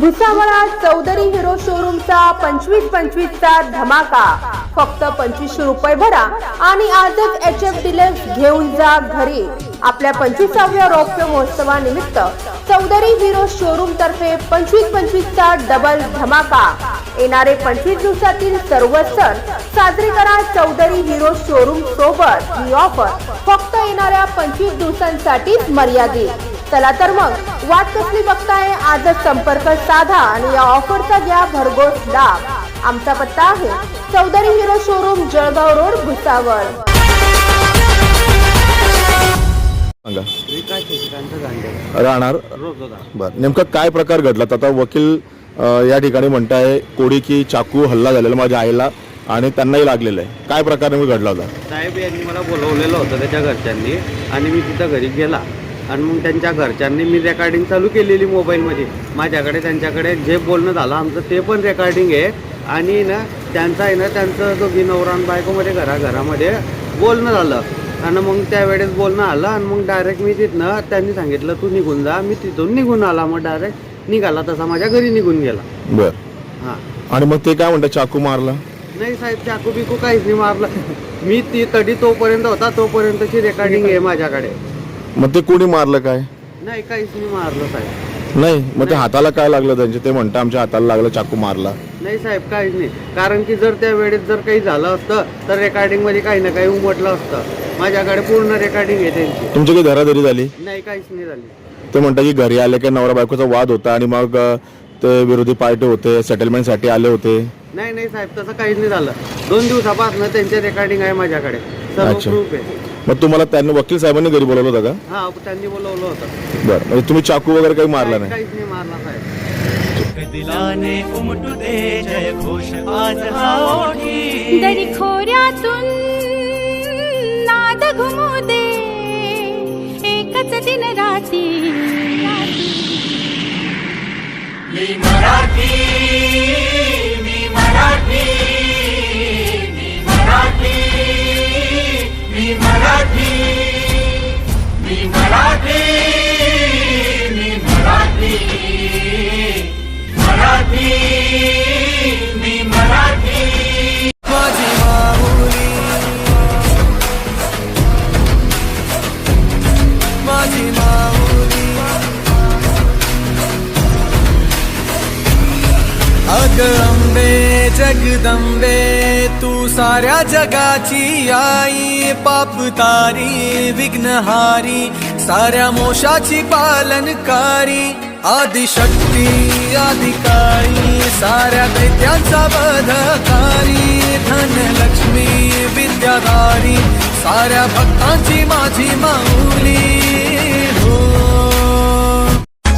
भुसावळा Chaudhari hero शोरूमचा पंचवीस पंचवीस चा धमाका. फक्त पंचवीसशे रुपये भरा आणि आजच एच एफ डिलक्स घेऊन जा घरी. आपल्या पंचवीसाव्या रौप्य महोत्सवानिमित्त चौधरी हिरो शोरूम तर्फे पंचवीस पंचवीसचा डबल धमाका. येणारे पंचवीस दिवसातील सर्व सण साजरे करा चौधरी हिरो शोरूम सोबत. ही ऑफर फक्त येणाऱ्या पंचवीस दिवसांसाठीच मर्यादित. चला तर मग वाट कसली बघताय? आजच संपर्क साधा आणि या ऑफरचा घ्या भरघोस लाभ. आमचा पत्ता आहे Chaudhary Hero showroom Jalgaon road Bhusawal. सांगा. विकास राहणार? होता. बर. नेमका काय प्रकार घडला? आता वकील अ, या ठिकाणी म्हणताय कोडी की चाकू हल्ला झालेला माझ्या आईला आणि त्यांनाही लागलेलं आहे. काय प्रकार नेमका घडला होता? साहेब यांनी मला बोलवलेलं होतं त्याच्या घरच्यांनी आणि मी तिथं घरी गेला. आणि मग त्यांच्या घरच्यांनी मी रेकॉर्डिंग चालू केलेली मोबाईलमध्ये माझ्याकडे त्यांच्याकडे जे बोलणं झालं आमचं ते पण रेकॉर्डिंग आहे. आणि ना त्यांचा आहे ना त्यांचं दोघी नवरा आणि बायकोमध्ये घरा घरामध्ये बोलणं झालं. आणि मग त्यावेळेस बोलणं आलं आणि मग डायरेक्ट मी तिथनं त्यांनी सांगितलं तू निघून जा. मी तिथून निघून आला मग डायरेक्ट निघाला तसा माझ्या घरी निघून गेला. बर. हां. आणि मग ते काय म्हणतात चाकू मारला? नाही साहेब चाकू बिकू काहीच नाही मारलं. मी ती तडी तोपर्यंत होता तोपर्यंतची रेकॉर्डिंग आहे माझ्याकडे. मग ते कोणी मारलं काय? नाही काहीच नाही मारलं साहेब. नाही मग ते हाताला काय लागलं त्यांचे? ते म्हणतात आमच्या हाताला लागलं चाकू मारला. नाही साहेब काहीच नाही. कारण की जर त्या वेळेस जर काही झालं असतं तर रेकॉर्डिंगमध्ये काही ना काही उमटलं असतं. माझ्याकडे पूर्ण रेकॉर्डिंग आहे त्यांची. तुमची काही धराधरी झाली? नाही काहीच नाही झाली. ते म्हणतात की घरी आले की नवरा बायकोचा वाद होता आणि मग अ, ते विरोधी पार्टी होते सेटलमेंटसाठी आले होते. नाही नाही साहेब तसं काहीच नाही झालं. दोन दिवसापासून त्यांचे रेकॉर्डिंग आहे माझ्याकडे. सर्व अच्छा. प्रूफ आहे. मग तुम्हाला त्यांनी वकील साहेबांनी घरी बोलवलं होतं का? हा त्यांनी बोलवलं होतं. बरं म्हणजे तुम्ही चाकू वगैरे काही मारला नाही? काहीच नाही मारला साहेब. दिलाने उमटू दे जय घोष आज हा ओठी दरी खोऱ्यातून नाद घुमू दे एकच दिन राती. मी मराठी. मी मराठी मी मराठी. जगदंबे तू साऱ्या जगाची आई, पाप तारी विघ्नहारी साऱ्या मोशाची पालनकारी आदिशक्ती अधिकारी साऱ्या दैत्यांचा वधकारी धनलक्ष्मी विद्याधारी साऱ्या भक्तांची माझी माऊली, हो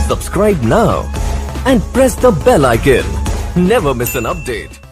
Subscribe now and press the bell icon. Never miss an update.